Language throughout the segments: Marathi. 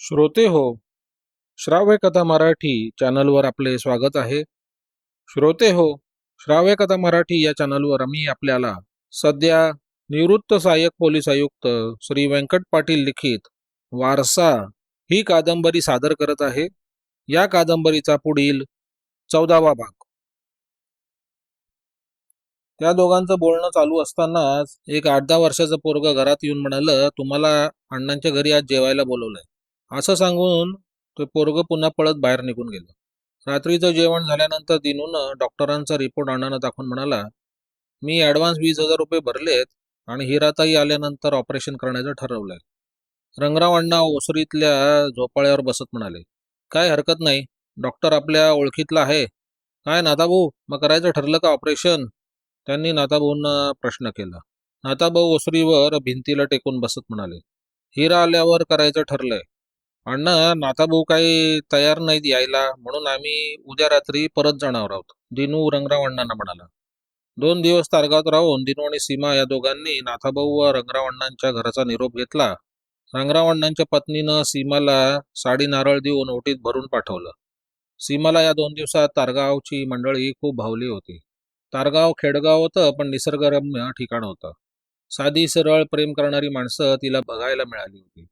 श्रोते हो श्राव्य कथा मराठी चॅनलवर आपले स्वागत आहे. श्रोते हो श्राव्य कथा मराठी या चॅनलवर आम्ही आपल्याला सध्या निवृत्त सहाय्यक पोलीस आयुक्त श्री व्यंकट पाटील लिखित वारसा ही कादंबरी सादर करत आहे. या कादंबरीचा पुढील चौदावा भाग. त्या दोघांचं बोलणं चालू असतानाच एक आठ दहा वर्षाचं पोरग घरात येऊन म्हणालं तुम्हाला अण्णांच्या घरी आज जेवायला बोलवलंय. असं सांगून ते पोरग पुन्हा पळत बाहेर निघून गेलं. रात्रीचं जेवण झाल्यानंतर दिनूनं डॉक्टरांचा रिपोर्ट अण्णांना दाखवून म्हणाला मी ॲडव्हान्स वीस हजार रुपये भरलेत आणि हिराताई आल्यानंतर ऑपरेशन करण्याचं ठरवलंय. रंगराव अण्णा ओसरीतल्या झोपाळ्यावर बसत म्हणाले काय हरकत नाही. डॉक्टर आपल्या ओळखीतला आहे. काय नाताभाऊ मग करायचं ठरलं का ऑपरेशन? त्यांनी नाताभाऊंना प्रश्न केला. नाताभाऊ ओसरीवर भिंतीला टेकून बसत म्हणाले हिरा आल्यावर करायचं ठरलंय. अण्णा नाताभाऊ काही तयार नाहीत यायला. म्हणून आम्ही उद्या रात्री परत जाणार आहोत. दिनू रंगराव अण्णांना म्हणाला. दोन दिवस तारगावात राहून दिनू आणि सीमा या दोघांनी नाथाभाऊ व रंगराव अण्णांच्या घराचा निरोप घेतला. रंगराव अण्णांच्या पत्नीनं सीमाला साडी नारळ देऊन ओटीत भरून पाठवलं. सीमाला या दोन दिवसात तारगावची मंडळी खूप भावली होती. तारगाव खेडगाव होतं पण निसर्गरम्य ठिकाण होतं. साधी सरळ प्रेम करणारी माणसं तिला बघायला मिळाली होती.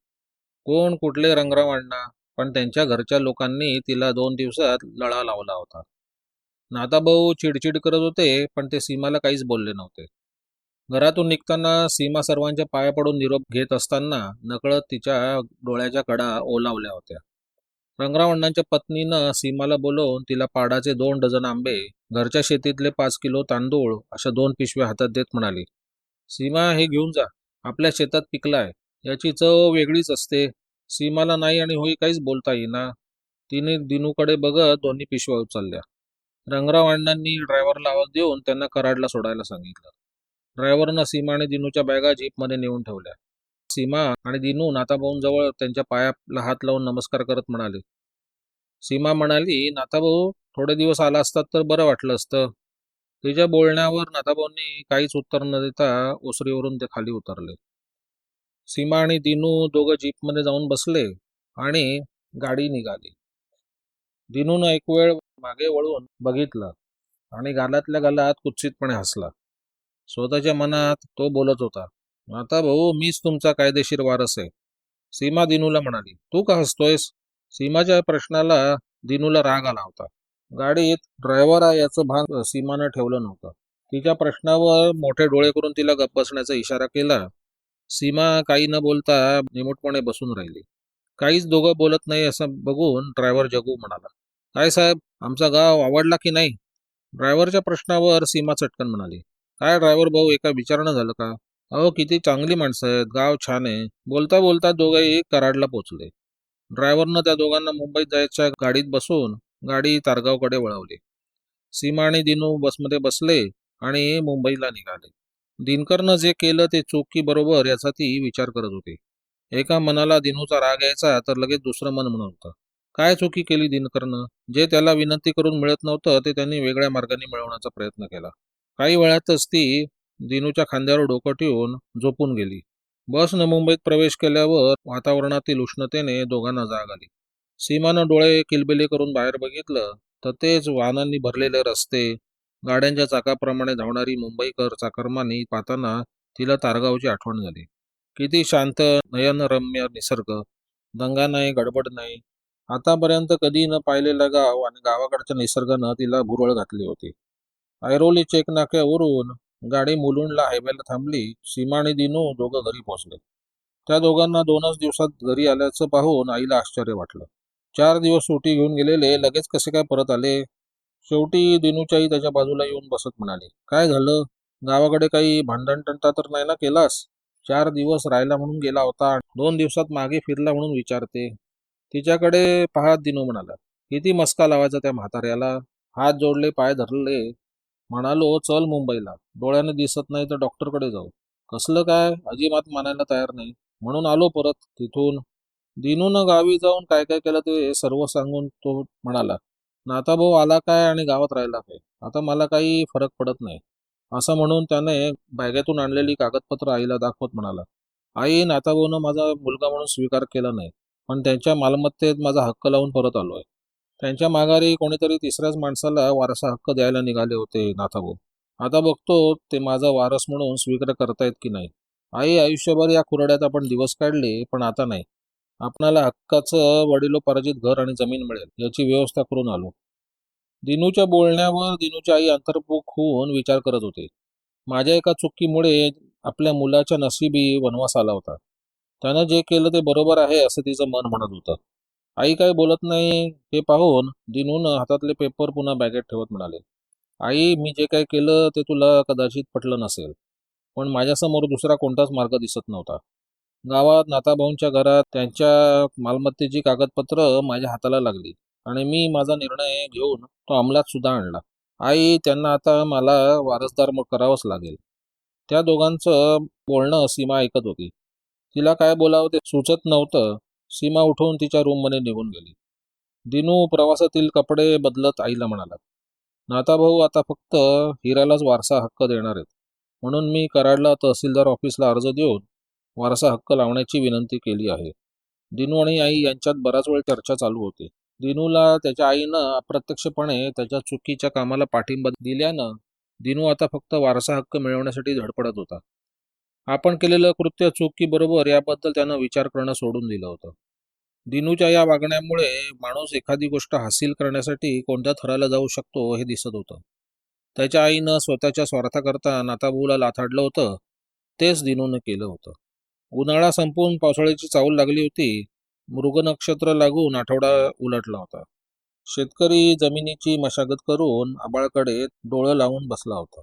कोण कुठले रंगराव अण्णा? पण त्यांच्या घरच्या लोकांनी तिला दोन दिवसात लळा लावला होता. नाताभाऊ चिडचिड करत होते पण ते सीमाला काहीच बोलले नव्हते. घरातून निघताना सीमा सर्वांच्या पाया पडून निरोप घेत असताना नकळत तिच्या डोळ्याच्या कडा ओलावल्या होत्या. रंगराव अण्णांच्या पत्नीनं सीमाला बोलवून तिला पाडाचे दोन डझन आंबे घरच्या शेतीतले पाच किलो तांदूळ अशा दोन पिशव्या हातात देत म्हणाली सीमा हे घेऊन जा. आपल्या शेतात पिकलाय. याची चव वेगळीच असते. सीमाला नाही आणि होई काहीच बोलता येईना. तिने दिनूकडे बघत दोन्ही पिशव्या उचलल्या. रंगराव अण्णांनी ड्रायव्हरला आवाज देऊन त्यांना कराडला सोडायला सांगितलं. ड्रायव्हरनं सीमा आणि दिनूच्या बॅगा जीपमध्ये नेऊन ठेवल्या. सीमा आणि दिनू नाताभाऊंजवळ त्यांच्या पायाला हात लावून नमस्कार करत म्हणाले. सीमा म्हणाली नाताभाऊ थोडे दिवस आला असतात तर बरं वाटलं असतं. तिच्या बोलण्यावर नाताभाऊंनी काहीच उत्तर न देता ओसरीवरून ते खाली उतरले. सीमा आणि दिनू दोघं जीपमध्ये जाऊन बसले आणि गाडी निघाली. दिनून एक वेळ मागे वळून बघितलं आणि गालातल्या गालात कुत्सितपणे हसला. स्वतःच्या मनात तो बोलत होता आता भाऊ मीच तुमचा कायदेशीर वारस आहे. सीमा दिनूला म्हणाली तू का हसतोयस? सीमाच्या प्रश्नाला दिनूला राग आला होता. गाडीत ड्रायव्हर आहे याचं भान सीमानं ठेवलं नव्हतं. तिच्या प्रश्नावर मोठे डोळे करून तिला गप्प बसण्याचा इशारा केला. सीमा काही न बोलता निमूटपणे बसून राहिली. काहीच दोघं बोलत नाही असं बघून ड्रायव्हर जगू म्हणाला. काय साहेब आमचा गाव आवडला की नाही? ड्रायव्हरच्या प्रश्नावर सीमा चटकन म्हणाली. काय ड्रायव्हर भाऊ एका विचारणं झालं का? अहो किती चांगली माणसं आहेत गाव छान आहे. बोलता बोलता दोघंही कराडला पोचले ड्रायव्हरनं त्या दोघांना मुंबईत जायच्या गाडीत बसून गाडी तारगावकडे वळवली. सीमा आणि दिनू बसमध्ये बसले आणि मुंबईला निघाले. दिनकरनं जे केलं ते चुकी बरोबर याचा ती विचार करत होती. एका मनाला दिनूचा राग यायचा तर लगेच दुसरं मन म्हणत होतं. काय चुकी केली दिनकरनं? जे त्याला विनंती करून मिळत नव्हतं ते त्यांनी वेगळ्या मार्गाने मिळवण्याचा प्रयत्न केला. काही वेळातच ती दिनूच्या खांद्यावर डोकं ठेवून झोपून गेली. बसनं मुंबईत प्रवेश केल्यावर वातावरणातील उष्णतेने दोघांना जाग आली. सीमानं डोळे किलबिले करून बाहेर बघितलं तर तेच वाहनांनी भरलेले रस्ते गाड्यांच्या चाकाप्रमाणे धावणारी मुंबईकर चाकरमानी पाहताना तिला तारगावची आठवण झाली. किती शांत नयनरम्य निसर्ग. दंगा नाही गडबड नाही. आतापर्यंत कधी न पाहिलेलं गाव आणि गावाकडच्या निसर्गानं तिला भुरळ घातली होती. ऐरोली चेक नाक्यावरून गाडी मुलुंडला हायवेला थांबली सीमा आणि दिनू दोघं घरी पोहोचले. त्या दोघांना दोनच दिवसात घरी आल्याचं पाहून आईला आश्चर्य वाटलं. चार दिवस सुटी घेऊन गेलेले लगेच कसे काय परत आले? शेवटी दिनूच्याही त्याच्या बाजूला येऊन बसत म्हणाली काय झालं? गावाकडे काही भांडणटंटा तर नाही ना केलास? चार दिवस राहिला म्हणून गेला होता दोन दिवसात मागे फिरला म्हणून विचारते. तिच्याकडे पाहत दिनू म्हणाला किती मस्का लावायचा त्या म्हाताऱ्याला? हात जोडले पाय धरले. म्हणालो चल मुंबईला. डोळ्याने दिसत नाही तर डॉक्टरकडे जाऊ. कसलं काय? अजिबात मानायला तयार नाही. म्हणून आलो परत तिथून. दिनूनं गावी जाऊन काय काय केलं ते सर्व सांगून तो म्हणाला नाताभाऊ आला काय आणि गावात राहिला काय? आता मला काही फरक पडत नाही. असं म्हणून त्याने बॅगेतून आणलेली कागदपत्र आईला दाखवत म्हणाला आई नाताभाऊनं माझा मुलगा म्हणून स्वीकार केला नाही पण त्यांच्या मालमत्तेत माझा हक्क लावून परत आलो आहे त्यांच्या माघारी कोणीतरी तिसऱ्याच माणसाला वारसा हक्क द्यायला निघाले होते नाथाभाऊ आता बघतो ते माझा वारस म्हणून स्वीकार करतायत की नाही. आई आयुष्यभर या खुराड्यात आपण दिवस काढले पण आता नाही. आपणाला हक्काचं वडिलोपार्जित घर आणि जमीन मिळेल याची व्यवस्था करून आलो. दिनूच्या बोलण्यावर दिनूची आई अंतर्मुख होऊन विचार करत होते. माझ्या एका चुकीमुळे आपल्या मुलाच्या नशिबी वनवास आला होता. त्यानं जे केलं ते बरोबर आहे असं तिचं मन म्हणत होतं. आई काय बोलत नाही हे पाहून दिनून हातातले पेपर पुन्हा बॅगेत ठेवत म्हणाले आई मी जे काय केलं ते तुला कदाचित पटलं नसेल पण माझ्यासमोर दुसरा कोणताच मार्ग दिसत नव्हता. गावात नाताभाऊंच्या घरात त्यांच्या मालमत्तेची कागदपत्र माझ्या हाताला लागली आणि मी माझा निर्णय घेऊन तो अंमलात सुद्धा आणला. आई त्यांना आता मला वारसदार करावंच लागेल. त्या दोघांचं बोलणं सीमा ऐकत होती. तिला काय बोलावं ते सुचत नव्हतं. सीमा उठून तिच्या रूममध्ये निघून गेली. दिनू प्रवासातील कपडे बदलत आईला म्हणाला नाताभाऊ आता फक्त हिरालाच वारसा हक्क देणार आहेत. म्हणून मी कराडला तहसीलदार ऑफिसला अर्ज देऊन वारसा हक्क लावण्याची विनंती केली आहे. दिनू आणि आई यांच्यात बराच वेळ चर्चा चालू होती. दिनूला त्याच्या आईनं अप्रत्यक्षपणे त्याच्या चुकीच्या कामाला पाठिंबा दिल्यानं दिनू आता फक्त वारसा हक्क मिळवण्यासाठी धडपडत होता. आपण केलेलं कृत्य चूक की बरोबर याबद्दल त्यानं विचार करणं सोडून दिलं होतं. दिनूच्या या वागण्यामुळे माणूस एखादी गोष्ट हासिल करण्यासाठी कोणत्या थराला जाऊ शकतो हे दिसत होतं. त्याच्या आईनं स्वतःच्या स्वार्थाकरता नाताभाऊला लाथाडलं होतं. तेच दिनूनं केलं होतं. उन्हाळा संपून पावसाळ्याची चावल लागली होती. मृग नक्षत्र लागून आठवडा उलटला होता. शेतकरी जमिनीची मशागत करून आबाळकडे डोळं लावून बसला होता.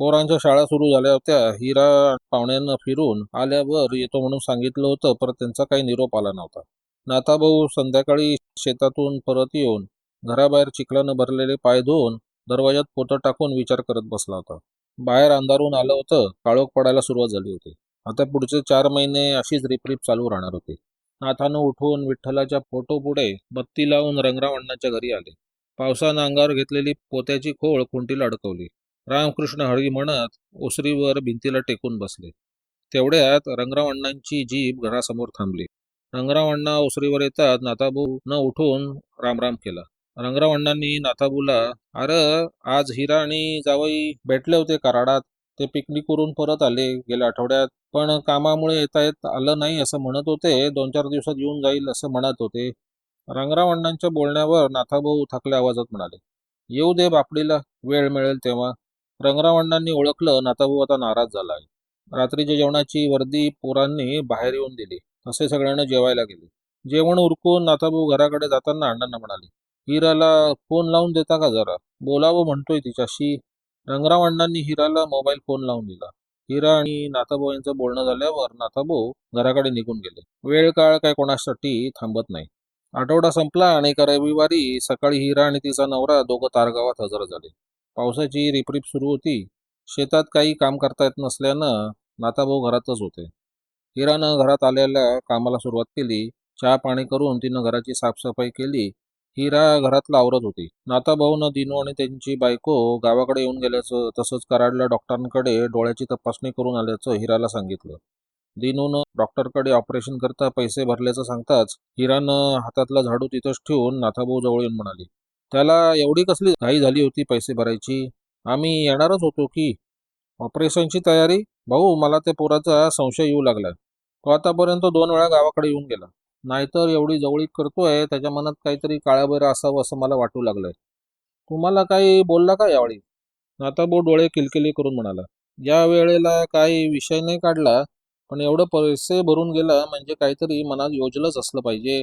पोरांच्या शाळा सुरू झाल्या होत्या. हिरा पाहुण्यांना फिरून आल्यावर येतो म्हणून सांगितलं होतं परत त्यांचा काही निरोप आला नव्हता. नाताभाऊ संध्याकाळी शेतातून परत येऊन घराबाहेर चिखलानं भरलेले पाय धुवून दरवाजात पोतं टाकून विचार करत बसला होता. बाहेर अंधारून आलं होतं. काळोख पडायला सुरुवात झाली होती. आता पुढचे चार महिने अशीच रिपरिप चालू राहणार होती. नाथानं उठून विठ्ठलाच्या फोटो पुढे बत्ती लावून रंगराव अण्णाच्या घरी आले. पावसानं अंगावर घेतलेली पोत्याची खोळ खुंटीला अडकवली. रामकृष्ण हरी म्हणत ओसरीवर भिंतीला टेकून बसले. तेवढ्यात रंगराव अण्णांची जीप घरासमोर थांबली. रंगराव अण्णा ओसरीवर येतात नाथाबू न उठून रामराम केला. रंगराव अण्णांनी नाथाबूला अरे आज हिरा आणि जावई भेटले होते कराडात ते पिकनिकवरून परत आले गेल्या आठवड्यात. पण कामामुळे येता येत आलं नाही असं म्हणत होते. दोन चार दिवसात येऊन जाईल असं म्हणत होते. रंगराव अण्णांच्या बोलण्यावर नाथाभाऊ थकल्या आवाजात म्हणाले येऊ दे बापडीला वेळ मिळेल तेव्हा. रंगराव अण्णांनी ओळखलं नाथाभाऊ आता नाराज झाला आहे. रात्रीच्या जेवणाची वर्दी पोरांनी बाहेर येऊन दिली. असे सगळ्यांना जेवायला गेले. जेवण उरकून नाथाभाऊ घराकडे जाताना अण्णांना म्हणाले हिराला फोन लावून देता का जरा? बोलावं म्हणतोय तिच्याशी. रंगराव अण्णांनी हिराला मोबाईल फोन लावून दिला. हिरा आणि नाथाभाऊ यांचं बोलणं झाल्यावर नाथाभाऊ घराकडे निघून गेले. वेळ काळ काय कोणासाठी थांबत नाही. आठवडा संपला आणि एका रविवारी सकाळी हिरा आणि तिचा नवरा दोघं तारगावात हजर झाले. पावसाची रिपरिप सुरू होती. शेतात काही काम करता येत नसल्यानं नाथाभाऊ घरातच होते. हिरानं घरात आलेल्या कामाला सुरुवात केली. चहा पाणी करून तिनं घराची साफसफाई केली. हिरा घरातला आवरत होती. नाथाभाऊनं दिनू आणि त्यांची बायको गावाकडे येऊन गेल्याचं तसंच कराडला डॉक्टरांकडे डोळ्याची तपासणी करून आल्याचं हिराला सांगितलं. दिनूनं डॉक्टरकडे ऑपरेशन करता पैसे भरल्याचं सांगताच हिरानं हातातला झाडू तिथंच ठेवून नाथाभाऊ जवळ येऊन म्हणाली त्याला एवढी कसली घाई झाली होती पैसे भरायची? आम्ही येणारच होतो की? ऑपरेशनची तयारी? भाऊ मला त्या पोराचा संशय येऊ लागला तो आतापर्यंत दोन वेळा गावाकडे येऊन गेला. नाहीतर एवढी जवळीक करतोय त्याच्या मनात काहीतरी काळाबैरा असावं असं मला वाटू लागलंय. तुम्हाला काही बोलला का यावेळी? नाताभाऊ डोळे किलकिली करून म्हणाला. या वेळेला काही विषय नाही काढला पण एवढं पैसे भरून गेला म्हणजे काहीतरी मनात योजलंच असलं पाहिजे.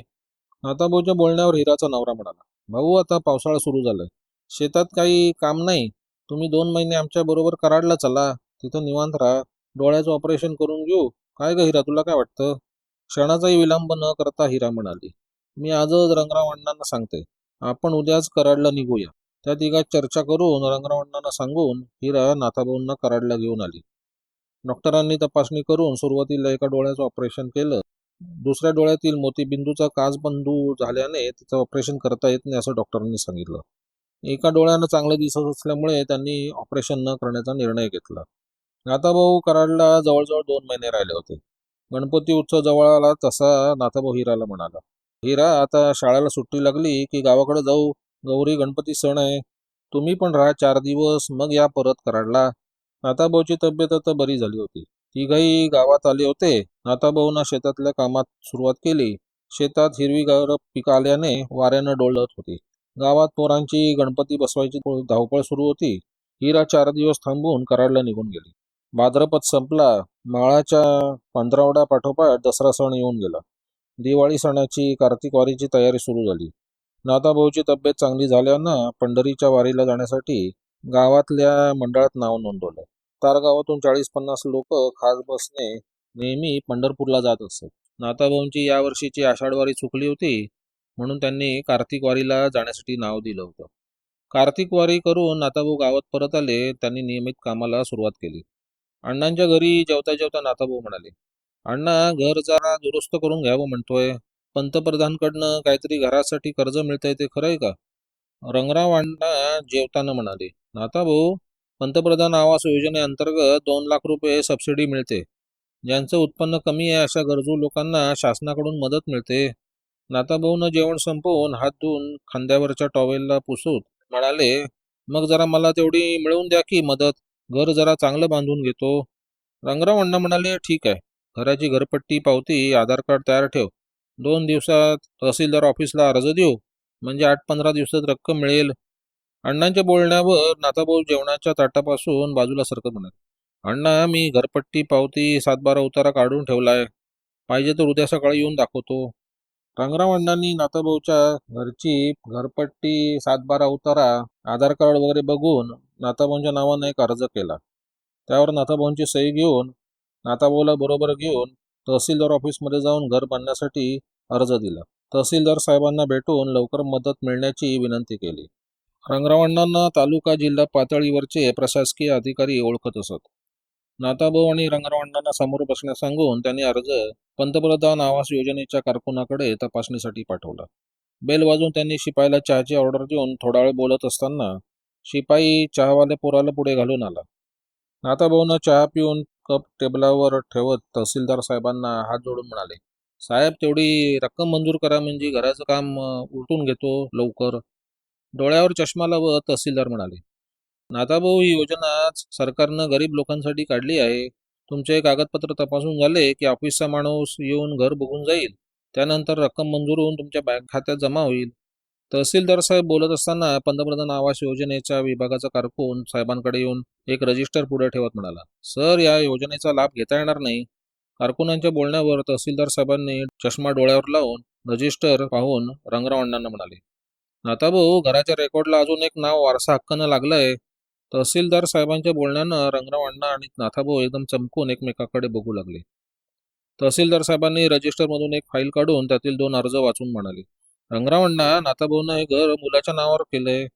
नाताभाऊच्या बोलण्यावर हिराचा नवरा म्हणाला. भाऊ आता पावसाळा सुरू झालाय. शेतात काही काम नाही. तुम्ही दोन महिने आमच्या बरोबर कराडला चला. तिथं निवांत राहा. डोळ्याचं ऑपरेशन करून घेऊ. काय ग हिरा तुला काय वाटतं? क्षणाचाही विलंब न करता हिरा म्हणाली मी आजच रंगराव अण्णांना सांगते. आपण उद्याच कराडला निघूया. त्या तिघात चर्चा करून रंगराव अण्णांना सांगून हिरा नाथाभाऊंना कराडला घेऊन आली. डॉक्टरांनी तपासणी करून सुरुवातीला एका डोळ्याचं ऑपरेशन केलं. दुसऱ्या डोळ्यातील मोतीबिंदूचा काचबंधू झाल्याने तिचं ऑपरेशन करता येत नाही असं डॉक्टरांनी सांगितलं. एका डोळ्यानं चांगलं दिसत असल्यामुळे त्यांनी ऑपरेशन न करण्याचा निर्णय घेतला. नाथाभाऊ कराडला जवळजवळ दोन महिने राहिले होते. गणपती उत्सव जवळ आला तसा नाथाभाऊ हिराला म्हणाला. हिरा आता शाळेला सुट्टी लागली की गावाकडे जाऊ? गौरी गणपती सण आहे. तुम्ही पण राहा चार दिवस मग या परत कराडला. नाथाभाऊची तब्येत आता बरी झाली होती. तिघाही गावात आले होते. नाथाभाऊना शेतातल्या कामात सुरुवात केली. शेतात हिरवीगार पिकं आल्याने वाऱ्यानं डोलत होती. गावात पोरांची गणपती बसवायची धावपळ सुरू होती. हिरा चार दिवस थांबून कराडला निघून गेली. भाद्रपद संपला माळाच्या पंधरावड्या पाठोपाठ दसरा सण येऊन गेला. दिवाळी सणाची कार्तिकवारीची तयारी सुरू झाली. नाताभाऊची तब्येत चांगली झाल्यानं पंढरीच्या वारीला जाण्यासाठी गावातल्या मंडळात नाव नोंदवलं. तारगावातून चाळीस पन्नास लोक खास बसने नेहमी पंढरपूरला जात असत नाताभाऊंची यावर्षीची आषाढवारी चुकली होती म्हणून त्यांनी कार्तिकवारीला जाण्यासाठी नाव दिलं होतं. कार्तिक वारी करून नाताभाऊ गावात परत आले त्यांनी नियमित कामाला सुरुवात केली. अण्णांच्या घरी जेवता जेवता नाथाभाऊ म्हणाले अण्णा घर जरा दुरुस्त करून घ्यावं म्हणतोय. पंतप्रधानकडनं काहीतरी घरासाठी कर्ज मिळतंय ते खरंय का? रंगराव अण्णा जेवताना म्हणाले नाथाभाऊ पंतप्रधान आवास योजनेअंतर्गत दोन लाख रुपये सबसिडी मिळते. ज्यांचं उत्पन्न कमी आहे अशा गरजू लोकांना शासनाकडून मदत मिळते. नाथाभाऊनं जेवण संपवून हात धुवून खांद्यावरच्या टॉवेलला पुसूत म्हणाले मग जरा मला तेवढी मिळवून द्या की मदत. घर जरा चांगलं बांधून घेतो. रंगराव अण्णा म्हणाले ठीक आहे. घराची घरपट्टी पावती आधार कार्ड तयार ठेव. दोन दिवसात तहसीलदार ऑफिसला अर्ज देऊ. म्हणजे आठ पंधरा दिवसात रक्कम मिळेल. अण्णांच्या बोलण्यावर नाताभाऊ जेवणाच्या ताटापासून बाजूला सरकत म्हणाले अण्णा मी घरपट्टी पावती सातबारा उतारा काढून ठेवलाय. पाहिजे तर उद्या सकाळी येऊन दाखवतो. रंगराव अण्णांनी नाताभाऊच्या घरची घरपट्टी सातबारा उतारा आधार कार्ड वगैरे बघून नाथाभाऊंच्या नावानं एक अर्ज केला. त्यावर नाथाभाऊंची सही घेऊन नाथाभाऊला बरोबर घेऊन तहसीलदार ऑफिसमध्ये जाऊन घर बांधण्यासाठी अर्ज दिला. तहसीलदार साहेबांना भेटून लवकर मदत मिळण्याची विनंती केली. रंगरावण्णांना तालुका जिल्हा पातळीवरचे प्रशासकीय अधिकारी ओळखत असत. नाथाभाऊ आणि रंगरावण्णांना समोर बसण्यास सांगून त्यांनी अर्ज पंतप्रधान आवास योजनेच्या कारकुनाकडे तपासणीसाठी पाठवला. बेल वाजून त्यांनी शिपाईला चहाची ऑर्डर देऊन थोडा वेळ बोलत असताना शिपाई चहावाल्या पोराला पुढे घालून आला. नाताभाऊनं चहा पिऊन कप टेबलावर ठेवत तहसीलदार साहेबांना हात जोडून म्हणाले साहेब तेवढी रक्कम मंजूर करा म्हणजे घराचं काम उलटून घेतो लवकर. डोळ्यावर चष्मा लावत तहसीलदार म्हणाले नाताभाऊ ही योजना सरकारनं गरीब लोकांसाठी काढली आहे. तुमचे कागदपत्र तपासून झाले की ऑफिसचा माणूस येऊन घर बघून जाईल. त्यानंतर रक्कम मंजूर होऊन तुमच्या बँक खात्यात जमा होईल. तहसीलदार साहेब बोलत असताना पंतप्रधान आवास योजनेच्या विभागाचा कारकून साहेबांकडे येऊन एक रजिस्टर पुढे ठेवत म्हणाला सर या योजनेचा लाभ घेता येणार नाही. कारकुनांच्या बोलण्यावर तहसीलदार साहेबांनी चष्मा डोळ्यावर लावून रजिस्टर पाहून रंगराव अण्णांना म्हणाले नाथाभाऊ घराच्या रेकॉर्डला अजून एक नाव वारसा हक्कानं लागलंय. तहसीलदार साहेबांच्या बोलण्यानं रंगराव अण्णा आणि नाथाभाऊ एकदम चमकून एकमेकाकडे बघू लागले. तहसीलदार साहेबांनी रजिस्टरमधून एक फाईल काढून त्यातील दोन अर्ज वाचून म्हणाले रंगराव नाताभाऊनं हे घर मुलाच्या नावावर केलंय.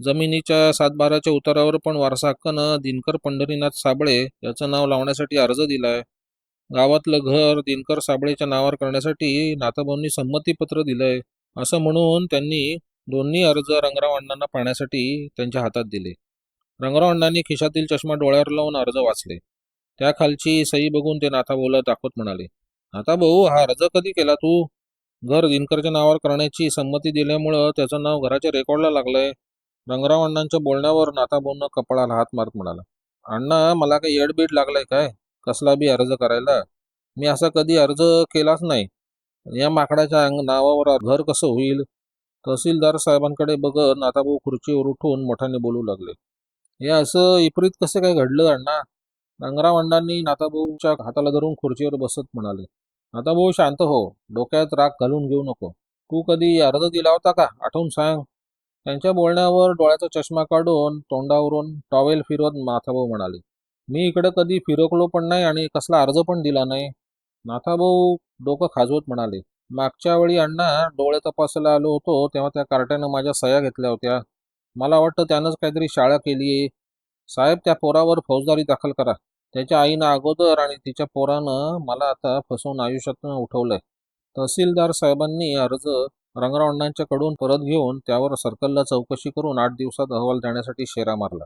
जमिनीच्या सातबाराच्या उतारावर पण वारसा हक्कानं दिनकर पंढरीनाथ साबळे याचं नाव लावण्यासाठी अर्ज दिलाय. गावातलं घर दिनकर साबळेच्या नावावर करण्यासाठी नाताभाऊंनी संमतीपत्र दिलंय. असं म्हणून त्यांनी दोन्ही अर्ज रंगराव अण्णांना पाहण्यासाठी त्यांच्या हातात दिले. रंगराव अण्णांनी खिशातील चष्मा डोळ्यावर लावून अर्ज वाचले. त्या खालची सही बघून ते नाथाभाऊला दाखवत म्हणाले नाथाभाऊ हा अर्ज कधी केला तू? घर दिनकरच्या नावावर करण्याची संमती दिल्यामुळं त्याचं नाव घराच्या रेकॉर्डला लागलंय. रंगराव अण्णांच्या बोलण्यावर नाताबोंना कपाळाला हात मारत म्हणाला. अण्णा मला काही एडबीड लागलाय काय? कसला बी अर्ज करायला? मी असा कधी अर्ज केलाच नाही. या माकडाच्या अंग नावावर घर कसं होईल? तहसीलदार साहेबांकडे बघत नाताभाऊ खुर्चीवर उठून मोठ्याने बोलू लागले. हे असं विपरीत कसं काय घडलं अण्णा? रंगराव अण्णांनी नाताभाऊच्या हाताला धरून खुर्चीवर बसत म्हणाले. आता भाऊ शांत हो. डोक्यात राग घालून घेऊ नको. तू कधी अर्ज दिला होता का? आठवून सांग. त्यांच्या बोलण्यावर डोळ्याचा चष्मा काढून तोंडावरून टॉवेल फिरवत नाथाभाऊ म्हणाले मी इकडे कधी फिरकलो पण नाही आणि कसला अर्ज पण दिला नाही. नाथाभाऊ डोकं खाजवत म्हणाले मागच्या वेळी अण्णा डोळे तपासायला आलो होतो तेव्हा त्या कार्ट्यानं माझ्या सह्या घेतल्या होत्या. मला वाटतं त्यानंच काहीतरी शाळा केली आहे साहेब त्या पोरावर फौजदारी दाखल करा. त्याच्या आईनं अगोदर आणि तिच्या पोरानं मला आता फसवून आयुष्यातून उठवलंय. तहसीलदार साहेबांनी अर्ज रंगरावण्णांच्याकडून परत घेऊन त्यावर सर्कलला चौकशी करून आठ दिवसात अहवाल देण्यासाठी शेरा मारला.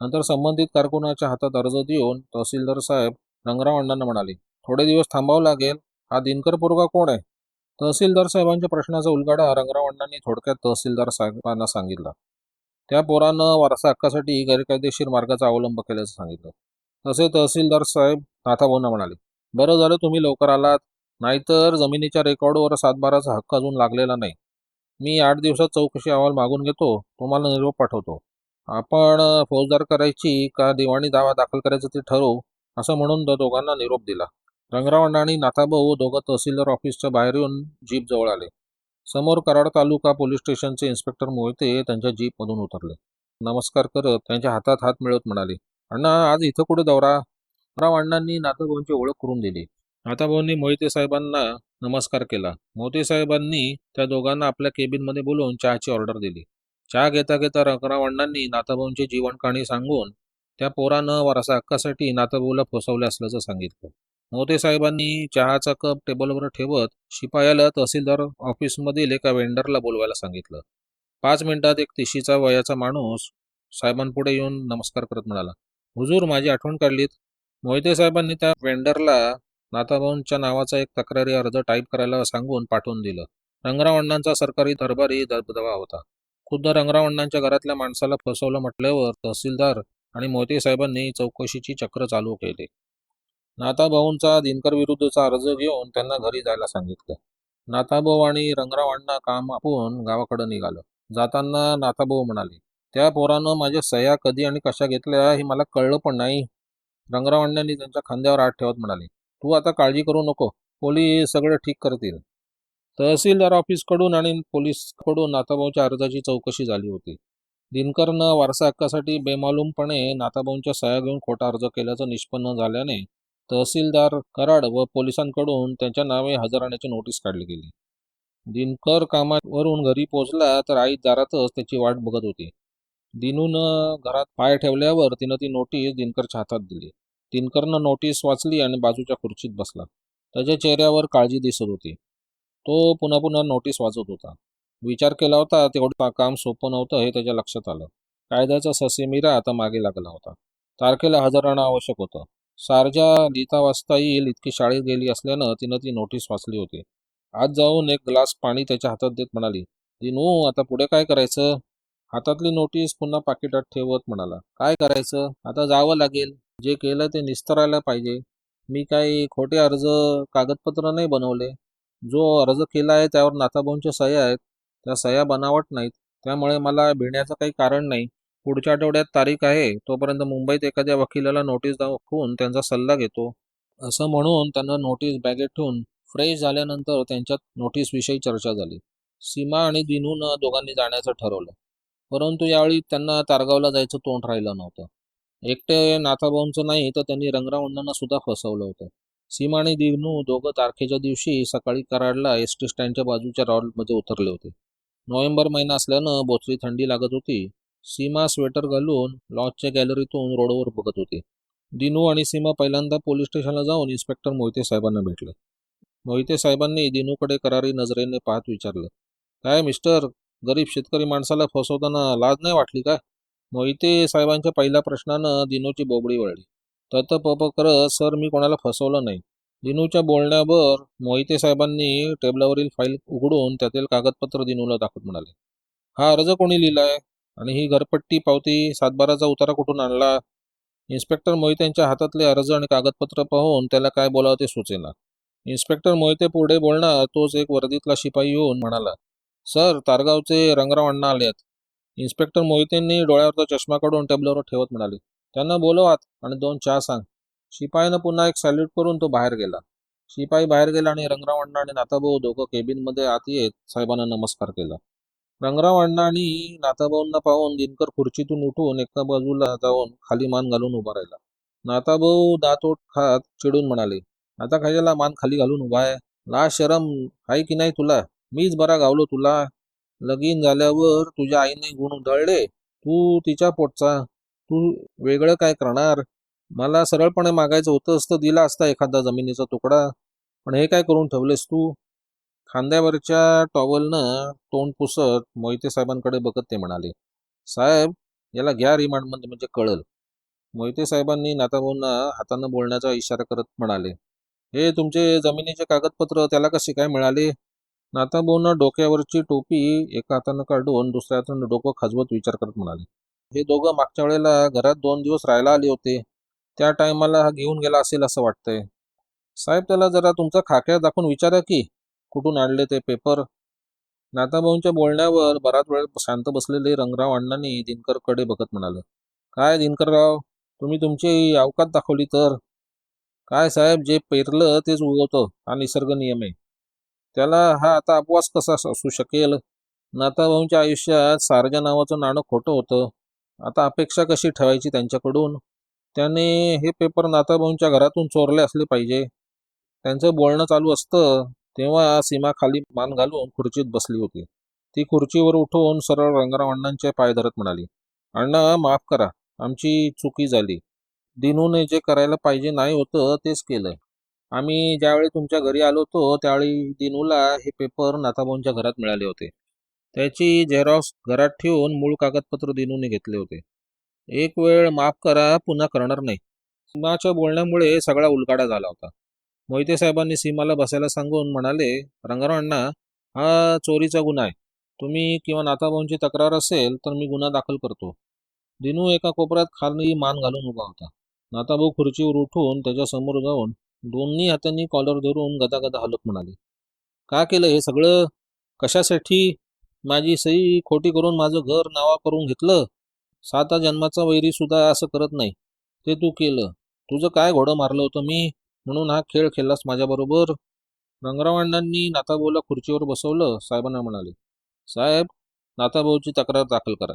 नंतर संबंधित कारकुनाच्या हातात अर्ज देऊन तहसीलदार साहेब रंगराव म्हणाले थोडे दिवस थांबावं लागेल. हा दिनकर पोरगा कोण आहे? तहसीलदार साहेबांच्या प्रश्नाचा उलगाडा रंगराव थोडक्यात तहसीलदार साहेबांना सांगितला. त्या पोरानं वारसा हक्कासाठी गैरकायदेशीर मार्गाचा अवलंब केल्याचं सांगितलं. तसे तहसीलदार साहेब नाथाभाऊंना म्हणाले बरं झालं तुम्ही लवकर आलात नाहीतर जमिनीच्या रेकॉर्डवर सातबाराचा हक्क अजून लागलेला नाही. मी आठ दिवसात चौकशी अहवाल मागून घेतो तुम्हाला निरोप पाठवतो. आपण फौजदार करायची का दिवाणी दावा दाखल करायचं ते ठरवू असं म्हणून त्या दोघांना निरोप दिला. रंगराव आणि नाथाभाऊ दोघं तहसीलदार ऑफिसच्या बाहेर येऊन जीप जवळ आले. समोर कराड तालुका पोलीस स्टेशनचे इन्स्पेक्टर मोहिते त्यांच्या जीपमधून उतरले. नमस्कार करत त्यांच्या हातात हात मिळवत म्हणाले अण्णा आज इथं कुठे दौरा? राव अण्णांनी नाथाभाऊंची ओळख करून दिली. नाथाभाऊंनी मोहिते साहेबांना नमस्कार केला. मोहिते साहेबांनी त्या दोघांना आपल्या केबिनमध्ये बोलवून चहाची ऑर्डर दिली. चहा घेता घेता रंगराव अण्णांनी नाथाभाऊंची जीवनकाणी सांगून त्या पोरानं वारसा हक्कासाठी नाथाभाऊला फसवले असल्याचं सांगितलं. मोहिते साहेबांनी चहाचा कप टेबलवर ठेवत शिपायाला तहसीलदार ऑफिसमधील एका वेंडरला बोलवायला सांगितलं. पाच मिनिटात एक तिशीचा वयाचा माणूस साहेबांपुढे येऊन नमस्कार करत म्हणाला हुजूर माझी आठवण काढलीत. मोहिते साहेबांनी त्या वेंडरला नाथाभाऊंच्या नावाचा एक तक्रारी अर्ज टाईप करायला सांगून पाठवून दिलं. रंगरावण्णांचा सरकारी दरबारी दबदबा होता. खुद्द रंगरावण्णांच्या घरातल्या माणसाला फसवलं म्हटल्यावर तहसीलदार आणि मोहिते साहेबांनी चौकशीची चक्र चालू केले. नाथाभाऊंचा दिनकर विरुद्धचा अर्ज घेऊन त्यांना घरी जायला सांगितलं. नाथाभाऊ आणि रंगरावांना काम आपण गावाकडे निघालं. जाताना नाथाभाऊ म्हणाले त्या पोरानं माझ्या सह्या कधी आणि कशा घेतल्या हे मला कळलं पण नाही. रंगरावण्यांनी त्यांच्या खांद्यावर आठ ठेवत म्हणाले तू आता काळजी करू नको पोलीस सगळं ठीक करतील. तहसीलदार ऑफिसकडून आणि पोलीसकडून नाताभाऊच्या अर्जाची चौकशी झाली होती. दिनकरनं वारसा हक्कासाठी बेमालूमपणे नाताभाऊंच्या सह्या घेऊन खोटा अर्ज केल्याचं निष्पन्न झाल्याने तहसीलदार कराड व पोलिसांकडून त्यांच्या नावे हजर राहण्याची नोटीस काढली गेली. दिनकर कामावरून घरी पोहोचला तर आई दारातच त्याची वाट बघत होती. दिनूनं घरात पाय ठेवल्यावर तिनं ती नोटीस दिनकरच्या हातात दिली. दिनकरनं नोटीस वाचली आणि बाजूच्या खुर्चीत बसला. त्याच्या चेहऱ्यावर काळजी दिसत होती. तो पुन्हा पुन्हा नोटीस वाचत होता. विचार केला होता तेवढं काम सोपं नव्हतं हे त्याच्या लक्षात आलं. कायद्याचा ससेमिरा आता मागे लागला होता. तारखेला हजर राहणं आवश्यक होतं. सारजा लिहिता वाचता येईल इतकी शाळेत गेली असल्यानं तिनं ती नोटीस वाचली होती. आज जाऊन एक ग्लास पाणी त्याच्या हातात देत म्हणाली दिनू आता पुढे काय करायचं? हातातली नोटीस पुन्हा पाकिटात ठेवत म्हणाला काय करायचं? आता जावं लागेल. जे केलं ते निस्तरायला पाहिजे. मी काही खोटे अर्ज कागदपत्र नाही बनवले. जो अर्ज केला आहे त्यावर नाथाभाऊंच्या सह्या आहेत. त्या सह्या बनावट नाहीत. त्यामुळे मला भिण्याचं काही कारण नाही. पुढच्या आठवड्यात तारीख आहे. तोपर्यंत मुंबईत एखाद्या वकिलाला नोटीस दाखवून त्यांचा सल्ला घेतो. असं म्हणून त्यांना नोटीस बॅगेत ठेवून फ्रेश झाल्यानंतर त्यांच्यात नोटीसविषयी चर्चा झाली. सीमा आणि दिनून दोघांनी जाण्याचं ठरवलं. परंतु यावेळी त्यांना तारगावला जायचं तोंड राहिलं नव्हतं. एकटे नाथाभाऊंचं नाही तर त्यांनी रंगराव अण्णांना सुद्धा फसवलं होतं. सीमा आणि दिनू दोघं तारखेच्या दिवशी सकाळी कराडला एस टी स्टँडच्या बाजूच्या रॉडमध्ये उतरले होते. नोव्हेंबर महिना असल्यानं बोचरी थंडी लागत होती. सीमा स्वेटर घालून लॉजच्या गॅलरीतून रोडवर बघत होती. दिनू आणि सीमा पहिल्यांदा पोलीस स्टेशनला जाऊन इन्स्पेक्टर मोहिते साहेबांना भेटले. मोहिते साहेबांनी दिनूकडे करारी नजरेने पाहत विचारलं काय मिस्टर गरीब शेतकरी माणसाला फसवताना लाज नाही वाटली का मोहिते साहेबांच्या पहिल्या प्रश्नानं दिनूची बोबडी वळली. तत पप करत सर मी कोणाला फसवलं नाही. दिनूच्या बोलण्यावर मोहिते साहेबांनी टेबलावरील फाईल उघडून त्यातील कागदपत्र दिनूला दाखवत म्हणाले हा अर्ज कोणी लिहिलाय? आणि ही घरपट्टी पावती सातबाराचा उतारा कुठून आणला? इन्स्पेक्टर मोहितेंच्या हातातले अर्ज आणि कागदपत्र पाहून त्याला काय बोलावं ते सुचेना. इन्स्पेक्टर मोहिते पुढे बोलणार तोच एक वर्दीतला शिपाई येऊन म्हणाला सर तारगावचे रंगराव अण्णा आले आहेत. इन्स्पेक्टर मोहितेंनी डोळ्यावरचा चष्मा काढून टेबलवर ठेवत म्हणाले त्यांना बोलवात आणि दोन चहा सांग. शिपाईनं पुन्हा एक सॅल्यूट करून तो बाहेर गेला. शिपाई बाहेर गेला आणि रंगराव अण्णा आणि नाताभाऊ दोघं केबिनमध्ये आत येत साहेबांना नमस्कार केला. रंगराव अण्णा आणि नाताभाऊंना पाहून दिनकर खुर्चीतून उठून एका बाजूला जाऊन खाली मान घालून उभा राहिला. नाताभाऊ दातोट खात चिडून म्हणाले आता खायला मान खाली घालून उभा आहे? ला शरम आहे की नाही तुला? मीच बरा गावलो तुला. लगीन झाल्यावर तुझ्या आईने गुण उधळले. तू तिच्या पोटचा. तू वेगळं काय करणार? मला सरळपणे मागायचं होतं असतं दिला असता एखादा जमिनीचा तुकडा. पण हे काय करून ठेवलेस तू? खांद्यावरच्या टॉवलनं तोंड पुसत मोहिते साहेबांकडे बघत ते म्हणाले साहेब याला घ्या रिमांडमध्ये म्हणजे कळल. मोहिते साहेबांनी नाताभाऊंना हातानं बोलण्याचा इशारा करत म्हणाले हे तुमचे जमिनीचे कागदपत्र त्याला कसे काय मिळाले? नाताभाऊनं डोक्यावरची टोपी एका हातानं काढून दुसऱ्या हातानं डोकं खाजवत विचार करत म्हणाले. हे दोघं मागच्या वेळेला घरात दोन दिवस राहायला आले होते. त्या टायमाला हा घेऊन गेला असेल असं वाटतंय. साहेब त्याला जरा तुमचा खाक्या दाखवून विचारा की कुठून आणले ते पेपर? नाताभाऊंच्या बोलण्यावर बराच वेळ शांत बसलेले रंगराव अण्णांनी दिनकरकडे बघत म्हणाले. काय दिनकरराव? तुम्ही तुमची अवकात दाखवली तर? काय साहेब जे पेरलं तेच उगवतं हा निसर्ग नियम आहे. त्याला हा आता अपवास कसा असू शकेल? नाताभाऊंच्या आयुष्यात सारजा नावाचं नाणं खोटं होतं. आता अपेक्षा कशी ठेवायची त्यांच्याकडून? त्याने हे पेपर नाताभाऊंच्या घरातून चोरले असले पाहिजे. त्यांचं बोलणं चालू असतं तेव्हा सीमा खाली मान घालून खुर्चीत बसली होती. ती खुर्चीवर उठून सरळ रंगराव अण्णांचे पाय धरत म्हणाली अण्णा माफ करा. आमची चुकी झाली. दिनूने जे करायला पाहिजे नाही होतं तेच केलंय. आम्ही ज्यावेळी तुमच्या घरी आलो होतो त्यावेळी दिनूला हे पेपर नाथाभाऊंच्या घरात मिळाले होते. त्याची झेरॉक्स घरात ठेवून मूळ कागदपत्र दिनूने घेतले होते. एक वेळ माफ करा पुन्हा करणार नाही. सीमाच्या बोलण्यामुळे सगळा उलगाडा झाला होता. मोहिते साहेबांनी सीमाला बसायला सांगून म्हणाले रंगाराव हा चोरीचा गुन्हा आहे. तुम्ही किंवा नाथाभाऊंची तक्रार असेल तर मी गुन्हा दाखल करतो. दिनू एका कोपऱ्यात खाली मान घालून उभा होता. नाथाभाऊ खुर्चीवर उठून त्याच्यासमोर जाऊन दोन्ही हातांनी कॉलर धरून गदागदा हलत म्हणाले का केलं हे सगळं? कशासाठी? माझी सही खोटी करून माझं घर नावा करून घेतलं. साता जन्माचा वैरी सुद्धा असं करत नाही. ते तू केलं. तुझं काय घोडं मारलं होतं मी? म्हणून हा खेळ खेळलास माझ्याबरोबर? रंगराव नाताभाऊला खुर्चीवर बसवलं. साहेबांना म्हणाले साहेब नाताभाऊची तक्रार दाखल करा.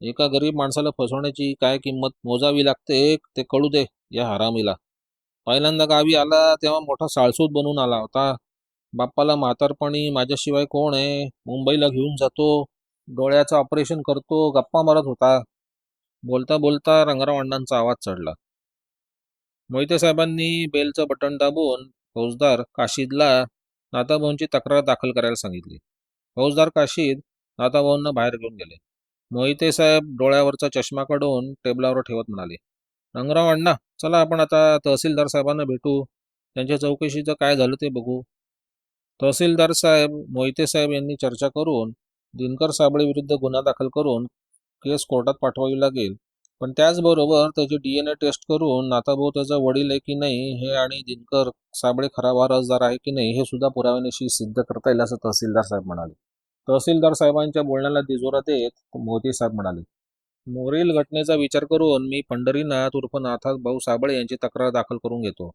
एका गरीब माणसाला फसवण्याची काय किंमत मोजावी लागते ते कळू दे या हरामीला. पहिल्यांदा गावी आला तेव्हा मोठा साळसूत बनून आला होता. बाप्पाला म्हातारपणी माझ्याशिवाय कोण आहे? मुंबईला घेऊन जातो डोळ्याचं ऑपरेशन करतो गप्पा मारत होता. बोलता बोलता रंगराव अण्णांचा आवाज चढला. मोहिते साहेबांनी बेलचं बटन दाबून फौजदार काशीदला नाताभाऊंची तक्रार दाखल करायला सांगितली. फौजदार काशीद नाताभाऊंना बाहेर घेऊन गेले. मोहिते साहेब डोळ्यावरचा चष्मा काढून टेबलावर ठेवत म्हणाले रंगराव अण्णा चला आपण आता तहसीलदार साहेबांना भेटू. त्यांच्या चौकशीचं काय झालं ते बघू. तहसीलदार साहेब मोहिते साहेब यांनी चर्चा करून दिनकर साबळे विरुद्ध गुन्हा दाखल करून केस कोर्टात पाठवावी लागेल. पण त्याचबरोबर त्याची डी एन ए टेस्ट करून नाथाभाऊ त्याचा वडील आहे की नाही हे आणि दिनकर साबळे खरा वारसदार आहे की नाही हे सुद्धा पुराव्यानिशी सिद्ध करता येईल असं तहसीलदार साहेब म्हणाले. तहसीलदार साहेबांच्या बोलण्याला दिजोरा देत मोहिते साहेब म्हणाले. मोरील घटनेचा विचार करून मी पंढरीनाथ उर्फ नाथास भाऊ साबळे यांची तक्रार दाखल करून घेतो.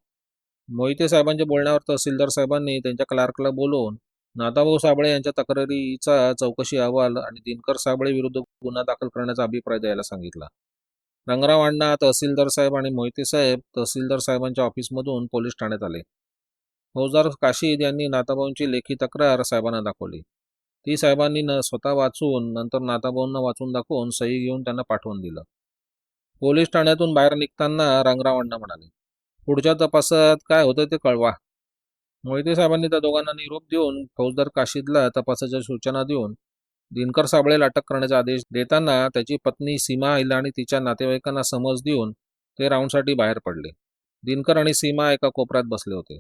मोहिते साहेबांच्या बोलण्यावर तहसीलदार साहेबांनी त्यांच्या क्लार्कला बोलवून नाथाभाऊ साबळे यांच्या तक्रारीचा चौकशी अहवाल आणि दिनकर साबळे विरुद्ध गुन्हा दाखल करण्याचा अभिप्राय द्यायला सांगितला. रंगराव अण्णा तहसीलदार साहेब आणि मोहिते साहेब तहसीलदार साहेबांच्या ऑफिसमधून पोलीस ठाण्यात आले. फौजदार काशीद यांनी नाथाभाऊंची लेखी तक्रार साहेबांना दाखवली. ती साहेबांनी न स्वतः वाचून नंतर नाताभाऊंना वाचून दाखवून सही घेऊन त्यांना पाठवून दिलं. पोलीस ठाण्यातून बाहेर निघताना रंगरावांना म्हणाले पुढच्या तपासात काय होतं ते कळवा. मोहिते साहेबांनी त्या दोघांना निरोप देऊन फौजदार काशीदला तपासाच्या सूचना देऊन दिनकर साबळेला अटक करण्याचा आदेश देताना त्याची पत्नी सीमा आईला आणि तिच्या नातेवाईकांना समज देऊन ते राऊंडसाठी बाहेर पडले. दिनकर आणि सीमा एका कोपऱ्यात बसले होते.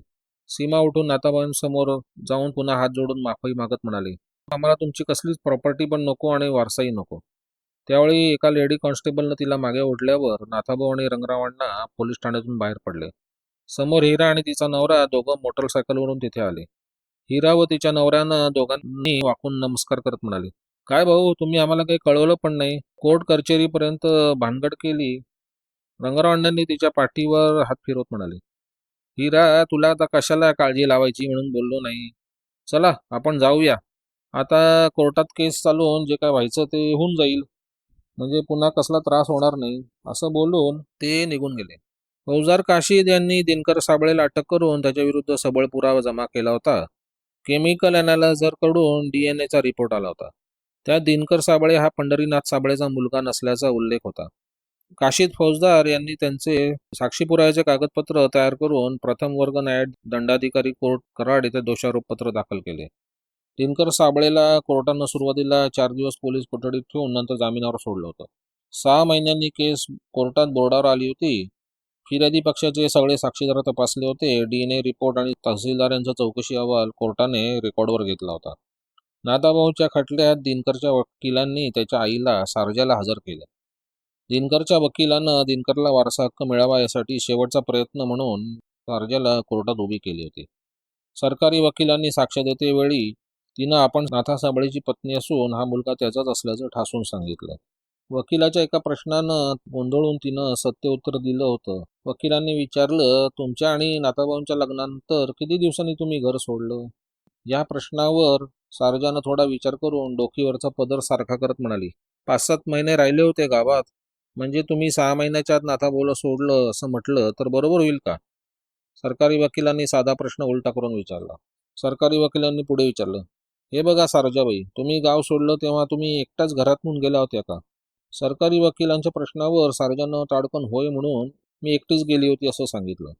सीमा उठून नाताबाईंसमोर जाऊन पुन्हा हात जोडून माफी मागत म्हणाली आम्हाला तुमची कसलीच प्रॉपर्टी पण नको आणि वारसाही नको. त्यावेळी एका लेडी कॉन्स्टेबलनं तिला मागे ओढल्यावर नाथाभाऊ आणि रंगरावांना पोलीस ठाण्यातून बाहेर पडले. समोर हिरा आणि तिचा नवरा दोघं मोटरसायकलवरून तिथे आले. हिरा व तिच्या नवऱ्यानं दोघांनी वाकून नमस्कार करत म्हणाले काय भाऊ तुम्ही आम्हाला काही कळवलं पण नाही. कोर्ट कचेरीपर्यंत भानगड केली. रंगरावांडांनी तिच्या पाठीवर हात फिरवत म्हणाले हिरा तुला आता कशाला काळजी लावायची म्हणून बोललो नाही. चला आपण जाऊया. आता कोर्टात केस चालवून जे काय व्हायचं ते होऊन जाईल. म्हणजे पुन्हा कसला त्रास होणार नाही असं बोलून ते निघून गेले. फौजदार काशीद यांनी दिनकर साबळेला अटक करून त्याच्या विरुद्ध सबळ पुरावा जमा केला होता. केमिकल अनालायझरकडून एचा रिपोर्ट आला होता. त्यात दिनकर साबळे हा पंढरीनाथ साबळेचा मुलगा नसल्याचा उल्लेख होता. काशीद फौजदार यांनी त्यांचे साक्षी पुराव्याचे कागदपत्र तयार करून प्रथम वर्ग न्याय दंडाधिकारी कोर्ट कराड येथे दोषारोपपत्र दाखल केले. दिनकर साबळेला कोर्टानं सुरुवातीला चार दिवस पोलीस कोठडीत ठेवून नंतर जामिनावर सोडलं होतं. सहा महिन्यांनी केस कोर्टात बोर्डावर आली होती. फिर्यादी पक्षाचे सगळे साक्षीदार तपासले होते. डीएनए रिपोर्ट आणि तहसीलदार यांचा चौकशी अहवाल कोर्टाने रेकॉर्डवर घेतला होता. नादाभाऊच्या खटल्यात दिनकरच्या वकिलांनी त्याच्या आईला सारजाला हजर केलं. दिनकरच्या वकिलानं दिनकरला वारसा हक्क मिळावा यासाठी शेवटचा प्रयत्न म्हणून सारजाला कोर्टात उभी केली होती. सरकारी वकिलांनी साक्ष देतेवेळी तिनं आपण नाथा साबळेची पत्नी असून हा मुलगा त्याचाच असल्याचं ठासून सांगितलं. वकिलाच्या एका प्रश्नानं गोंधळून तिनं सत्य उत्तर दिलं होतं. वकिलांनी विचारलं तुमच्या आणि नाताभाऊंच्या लग्नानंतर किती दिवसांनी तुम्ही घर सोडलं? या प्रश्नावर सारजानं थोडा विचार करून डोकीवरचा पदर सारखा करत म्हणाली पाच सात महिने राहिले होते गावात. म्हणजे तुम्ही सहा महिन्याच्या आत नाथाभाऊला सोडलं असं म्हटलं तर बरोबर होईल का? सरकारी वकिलांनी साधा प्रश्न उलटा करून विचारला. सरकारी वकिलांनी पुढे विचारलं हे बघा सारजाबाई तुम्ही गाव सोडलं तेव्हा तुम्ही एकटाच घरातून गेला होत्या का? सरकारी वकिलांच्या प्रश्नावर सारजानं ताडकन होय म्हणून मी एकटीच गेली होती असं सांगितलं.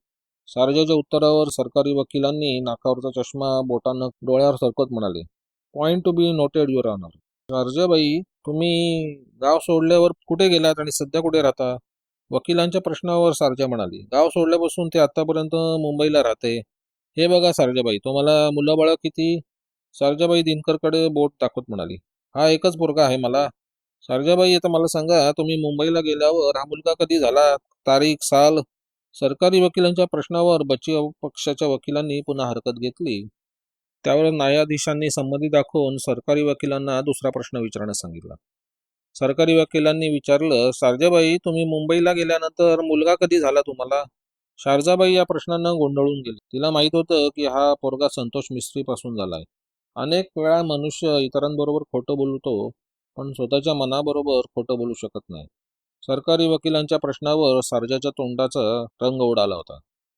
सारजाच्या उत्तरावर सरकारी वकिलांनी नाकावरचा चष्मा बोटानं डोळ्यावर सरकत म्हणाले point to be noted your honour Sarjabai तुम्ही गाव सोडल्यावर कुठे गेलात आणि सध्या कुठे राहता? वकिलांच्या प्रश्नावर सारजा म्हणाली गाव सोडल्यापासून ते आतापर्यंत मुंबईला राहते. हे बघा सारजाबाई तुम्हाला मुलं किती सारजाबाई दिनकरकडे बोट दाखवत म्हणाली हा एकच पोरगा आहे मला. सारजाबाई आता मला सांगा तुम्ही मुंबईला गेल्यावर हा मुलगा कधी झाला? तारीख साल? सरकारी वकिलांच्या प्रश्नावर बची पक्षाच्या वकिलांनी पुन्हा हरकत घेतली. त्यावर न्यायाधीशांनी संमती दाखवून सरकारी वकिलांना दुसरा प्रश्न विचारण्यास सांगितला. सरकारी वकिलांनी विचारलं सारजाबाई तुम्ही मुंबईला गेल्यानंतर मुलगा कधी झाला तुम्हाला? शारजाबाई या प्रश्नांना गोंधळून गेली. तिला माहीत होतं की हा पोरगा संतोष मिस्त्री पासून झालाय. अनेक वेळा मनुष्य इतरांबरोबर खोटं बोलतो पण स्वतःच्या मनाबरोबर खोटं बोलू शकत नाही. सरकारी वकिलांच्या प्रश्नावर सारजाच्या तोंडाचा रंग उडाला होता.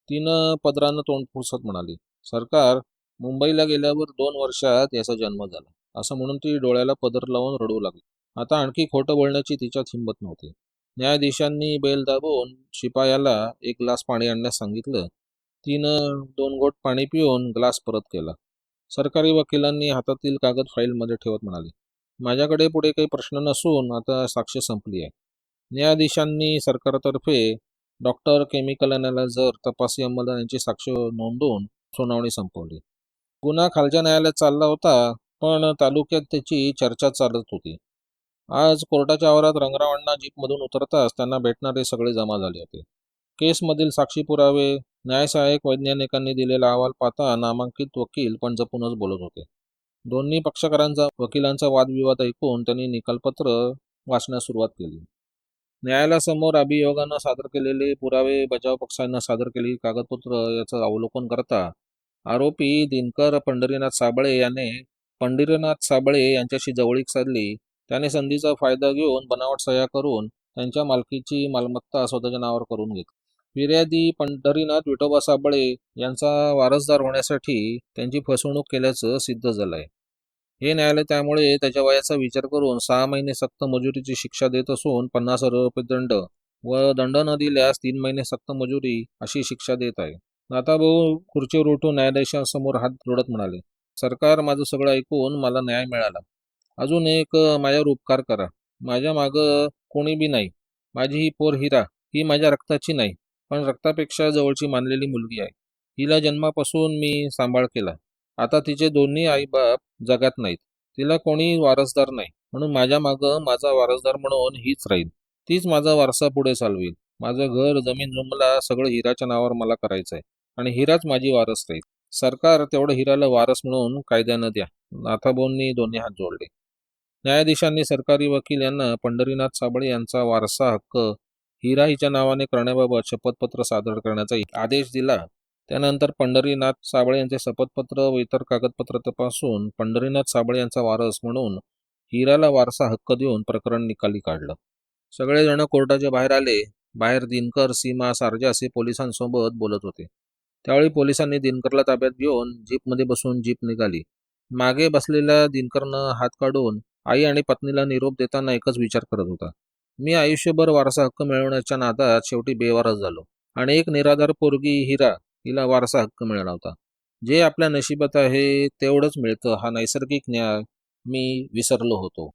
तिनं पदरानं तोंड पुसत म्हणाली सरकार मुंबईला गेल्यावर दोन वर्षात याचा जन्म झाला. असं म्हणून ती डोळ्याला पदर लावून रडू लागली. आता आणखी खोटं बोलण्याची तिच्यात हिंमत नव्हती. न्यायाधीशांनी बेल दाबून शिपायाला एक ग्लास पाणी आणण्यास सांगितलं. तिनं दोन घोट पाणी पिऊन ग्लास परत केला. सरकारी वकिलांनी हातातील कागद फाईलमध्ये ठेवत म्हणाले माझ्याकडे पुढे काही प्रश्न नसून आता साक्ष संपली आहे. न्यायाधीशांनी सरकारतर्फे डॉक्टर केमिकल अनालायझर तपासी अंमलदार यांची साक्ष नोंदवून सुनावणी संपवली. गुन्हा खालच्या न्यायालयात चालला होता पण तालुक्यात त्याची चर्चा चालत होती. आज कोर्टाच्या आवारात रंगरावांना जीपमधून उतरताच त्यांना भेटणारे सगळे जमा झाले होते. केसमधील साक्षी पुरावे न्यायसहाय्यक वैज्ञानिकांनी दिलेला अहवाल पाहता नामांकित वकील पण जपूनच बोलत होते. दोन्ही पक्षकारांचा वकिलांचा वादविवाद ऐकून त्यांनी निकालपत्र वाचण्यास सुरुवात केली. न्यायालयासमोर अभियोगानं सादर केलेले पुरावे बचाव पक्षांना सादर केलेली कागदपत्र याचं अवलोकन करता आरोपी दिनकर पंढरीनाथ साबळे याने पंढरीनाथ साबळे यांच्याशी जवळीक साधली. त्याने संधीचा फायदा घेऊन बनावट सह्या करून त्यांच्या मालकीची मालमत्ता स्वतःच्या नावावर करून घेतली. फिर्यादी पंढरीनाथ विठोबा साबळे यांचा वारसदार होण्यासाठी त्यांची फसवणूक केल्याचं सिद्ध झालं आहे हे न्यायालय त्यामुळे त्याच्या वयाचा विचार करून सहा महिने सक्त मजुरीची शिक्षा देत असून पन्नास हजार रुपये दंड व दंड न दिल्यास तीन महिने सक्त मजुरी अशी शिक्षा देत आहे. नाताभाऊ खुर्चीवर उठून न्यायाधीशांसमोर हात जोडत म्हणाले सरकार माझं सगळं ऐकून मला न्याय मिळाला. अजून एक माझ्यावर उपकार करा. माझ्या मागं कोणी बी नाही. माझी ही पोर हिरा ही माझ्या रक्ताची नाही. पण रक्तापेक्षा जवळची मानलेली मुलगी आहे. हिला जन्मापासून मी सांभाळ केला. आता तिचे दोन्ही आईबाप जगात नाहीत. तिला कोणी वारसदार नाही. म्हणून माझ्या मागं माझा वारसदार म्हणून हीच राहील तीच माझा वारसा पुढे चालवेल. माझं घर जमीन जुमला सगळं हिराच्या नावावर मला करायचं आहे आणि हिराच माझी वारस राहील. सरकार तेवढं हिराला वारस म्हणून कायद्यानं द्या. नाथाबोंनी दोन्ही हात जोडले. न्यायाधीशांनी सरकारी वकील यांना पंढरीनाथ साबळे यांचा वारसा हक्क हिरा हिच्या नावाने करण्याबाबत शपथपत्र सादर करण्याचा आदेश दिला. त्यानंतर पंढरीनाथ साबळे यांचे शपथपत्र व इतर कागदपत्र तपासून पंढरीनाथ साबळे यांचा वारस म्हणून हिराला वारसा हक्क देऊन प्रकरण निकाली काढलं. सगळेजण कोर्टाच्या बाहेर आले. बाहेर दिनकर सीमा सारजा असे पोलिसांसोबत बोलत होते. त्यावेळी पोलिसांनी दिनकरला ताब्यात घेऊन जीपमध्ये बसून जीप निघाली. मागे बसलेल्या दिनकरनं हात काढून आई आणि पत्नीला निरोप देताना एकच विचार करत होता. मी आयुष्यभर वारसा हक्क मिळवण्याच्या नादात शेवटी बेवारस झालो. आणि एक निराधार पोरगी हिरा हिला वारसा हक्क मिळाला होता. जे आपल्या नशिबात आहे तेवढंच मिळतं. हा नैसर्गिक न्याय मी विसरलो होतो.